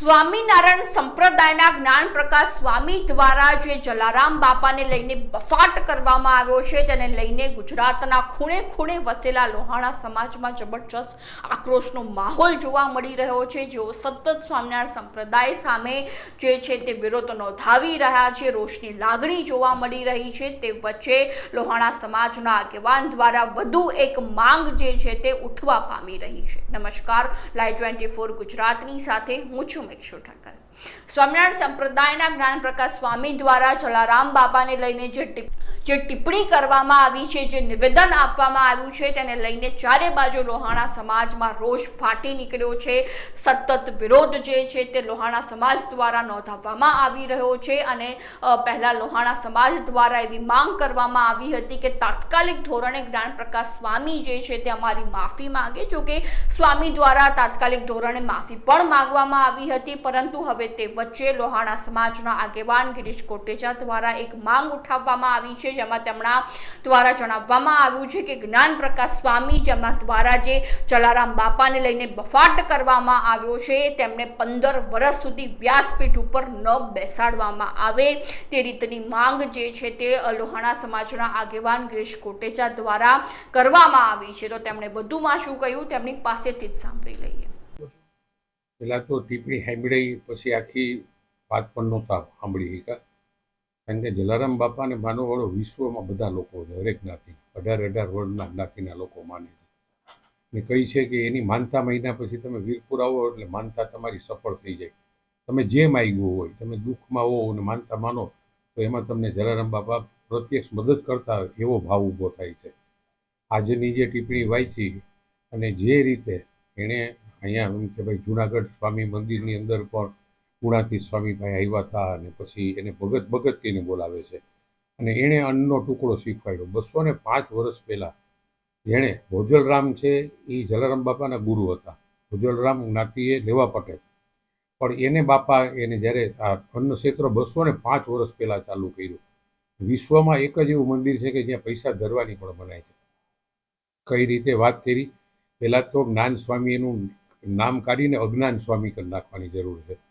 સ્વામિનારાયણ સંપ્રદાયના જ્ઞાન પ્રકાશ સ્વામી દ્વારા જે જલારામ બાપાને લઈને બફાટ કરવામાં આવ્યો છે, તેને લઈને ગુજરાતના ખૂણે ખૂણે વસેલા લોહાણા સમાજમાં જબરજસ્ત આક્રોશનો માહોલ જોવા મળી રહ્યો છે. જેઓ સતત સ્વામિનારાયણ સંપ્રદાય સામે જે છે તે વિરોધ નોંધાવી રહ્યા છે, રોષની લાગણી જોવા મળી રહી છે. તે વચ્ચે લોહાણા સમાજના આગેવાન દ્વારા વધુ એક માંગ જે છે તે ઉઠવા પામી રહી છે. નમસ્કાર, લાઈવ ટ્વેન્ટી ફોર ગુજરાતની સાથે હું છું મેક્ષુ ઠક્કર સ્વામિનારાયણ સંપ્રદાયના જ્ઞાન પ્રકાશ સ્વામી દ્વારા જલારામ બાબાને લઈને જે જે ટિપ્પણી કરવામાં આવી છે, જે નિવેદન આપવામાં આવ્યું છે, તેને લઈને ચારે બાજુ લોહાણા સમાજમાં રોષ ફાટી નીકળ્યો છે. સતત વિરોધ જે છે, તે લોહાણા સમાજ દ્વારા નોંધાવવામાં આવી રહ્યો છે અને પહેલાં લોહાણા સમાજ દ્વારા એવી માંગ કરવામાં આવી હતી કે તાત્કાલિક ધોરણે જ્ઞાન પ્રકાશ સ્વામી જે છે, તે અમારી માફી માંગે. જો કે સ્વામી દ્વારા તાત્કાલિક ધોરણે માફી પણ માંગવામાં આવી હતી, પરંતુ હવે તે વચ્ચે લોહાણા સમાજના આગેવાન ગિરીશ કોટેચા દ્વારા એક માંગ ઉઠાવવામાં આવી છે. જેમાં તેમના દ્વારા જણાવવામાં આવ્યું છે કે જ્ઞાન પ્રકાશ સ્વામી, જેમના દ્વારા જે જલારામ બાપાને લઈને બફાટ કરવામાં આવ્યો છે, તેમને પંદર વર્ષ સુધી વ્યાસપીઠ ઉપર ન બેસાડવામાં આવે. તે રીતની માંગ જે છે તે લોહાણા સમાજના આગેવાન ગિરીશ કોટેચા દ્વારા કરવામાં આવી છે. તો તેમણે વધુમાં શું કહ્યું? તેમની પાસેથી જ સાંભળી લઈએ. પહેલાં તો ટીપણી સાંભળી, પછી આખી વાત પણ નહોતા સાંભળી શકા કારણ કે જલારામ બાપાને માનવવાળો વિશ્વમાં બધા લોકો છે દરેક જ્ઞાતિ. અઢાર અઢાર વર્ણના જ્ઞાતિના લોકો માને છે. ને કહી છે કે એની માનતા મહિના પછી તમે વીરપુર આવો એટલે માનતા તમારી સફળ થઈ જાય. તમે જે માગ્યું હોય, તમે દુઃખમાં હો અને માનતા માનો, તો એમાં તમને જલારામ બાપા પ્રત્યક્ષ મદદ કરતા હોય એવો ભાવ ઊભો થાય છે. આજની જે ટિપ્પણી વાંચી અને જે રીતે એણે અહીંયા કે ભાઈ જુનાગઢ સ્વામી મંદિરની અંદર પણ પુણાથી સ્વામીભાઈ આવ્યા હતા અને પછી એને ભગત ભગત કહીને બોલાવે છે. અને એણે અન્નનો ટુકડો શીખવાડ્યો. બસો ને પાંચ વર્ષ પહેલાં જેણે ભોજલરામ છે એ જલારામ બાપાના ગુરુ હતા. ભોજલરામ જ્ઞાતિએ લેવા પટેલ. પણ એને બાપા એને જ્યારે આ અન્ન ક્ષેત્ર બસો ને પાંચ વર્ષ પહેલાં ચાલુ કર્યું. વિશ્વમાં એક જ એવું મંદિર છે કે જ્યાં પૈસા ધરવાની પણ બનાય છે. કઈ રીતે વાત કરી? પહેલાં તો જ્ઞાન સ્વામી એનું નામ કાઢીને અજ્ઞાન સ્વામી કરી નાખવાની જરૂર છે.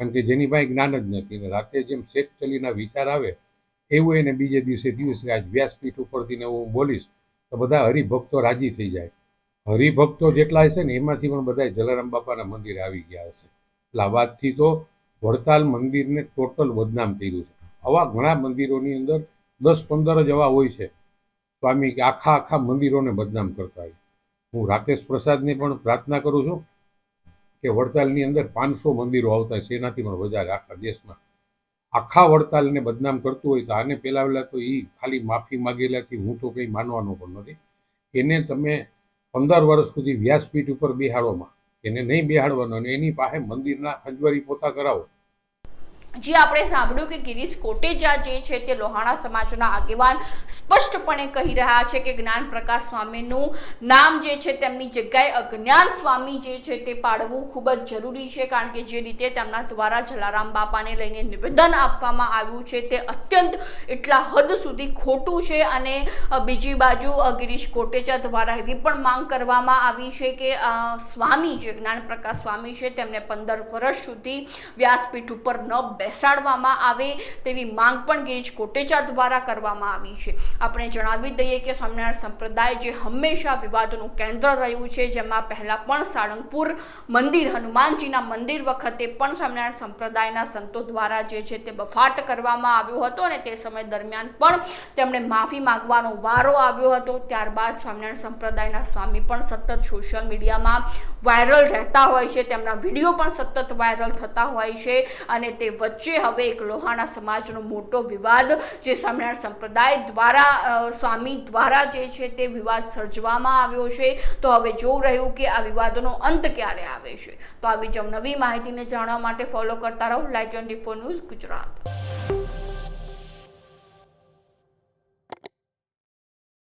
કારણ કે જેની પાસે જ્ઞાન જ નથી ને રાત્રે જેમ શેખ ચલીના વિચાર આવે, એવું એને બીજે દિવસે દિવસે આજ વ્યાસપીઠ ઉપરથી ને હું બોલીશ, તો બધા હરિભક્તો રાજી થઈ જાય. હરિભક્તો જેટલા હશે ને એમાંથી પણ બધા જલારામ બાપાના મંદિરે આવી ગયા હશે. એટલે આ વાતથી તો વડતાલ મંદિરને ટોટલ બદનામ કર્યું છે. આવા ઘણા મંદિરોની અંદર દસ પંદર જ એવા હોય છે. સ્વામી કે આખા આખા મંદિરોને બદનામ કરતા હોય. હું રાકેશ પ્રસાદને પણ પ્રાર્થના કરું છું. કે વડતાલની અંદર પાંચસો મંદિરો આવતા છે, એનાથી પણ વધારે આખા દેશમાં. આખા વડતાલને બદનામ કરતું હોય તો આને પહેલાં તો એ ખાલી માફી માગેલાથી હું તો કંઈ માનવાનો પણ નથી. એને તમે પંદર વર્ષ સુધી વ્યાસપીઠ ઉપર બિહાડોમાં, એને નહીં બેહાડવાનો અને એની પાસે મંદિરના ખંજવારી પોતા કરાવો. જે આપણે સાંભળ્યું કે ગિરીશ કોટેજા જે છે તે લોહાણા સમાજના આગેવાન સ્પષ્ટપણે કહી રહ્યા છે કે જ્ઞાન પ્રકાશ સ્વામીનું નામ જે છે તેમની જગ્યાએ અજ્ઞાન સ્વામી જે છે તે પાડવું ખૂબ જ જરૂરી છે, કારણ કે જે રીતે તેમના દ્વારા જલારામ બાપાને લઈને નિવેદન આપવામાં આવ્યું છે તે અત્યંત એટલા હદ સુધી ખોટું છે અને બીજી બાજુ ગિરીશ કોટેચા દ્વારા એવી પણ માંગ કરવામાં આવી છે કે સ્વામી જે જ્ઞાન પ્રકાશ સ્વામી છે તેમને પંદર વર્ષ સુધી વ્યાસપીઠ ઉપર ન બેસાડવામાં આવે તેવી માંગ પણ ગિરીશ કોટેચા દ્વારા કરવામાં આવી છે. આપણે જણાવી દઈએ કે સ્વામિનારાયણ સંપ્રદાય જે હંમેશા વિવાદોનું કેન્દ્ર રહ્યું છે, જેમાં પહેલાં પણ સાળંગપુર મંદિર, હનુમાનજીના મંદિર વખતે પણ સ્વામિનારાયણ સંપ્રદાયના સંતો દ્વારા જે છે તે બફાટ કરવામાં આવ્યો હતો અને તે સમય દરમિયાન પણ તેમણે માફી માંગવાનો વારો આવ્યો હતો. ત્યારબાદ સ્વામિનારાયણ સંપ્રદાયના સ્વામી પણ સતત સોશિયલ મીડિયામાં વાયરલ રહેતા હોય છે. તેમના વીડિયો પણ સતત વાયરલ થતા હોય છે અને તે વચ્ચે હવે એક લોહાણા સમાજનો મોટો વિવાદ જે સ્વામિનારાયણ સંપ્રદાય દ્વારા સ્વામી દ્વારા જે છે તે વિવાદ સર્જવામાં આવ્યો છે. તો હવે જોવું રહ્યું કે આ વિવાદોનો અંત ક્યારે આવે છે. તો આવી જ નવી માહિતીને જાણવા માટે ફોલો કરતા રહો. Live twenty four news Gujarat.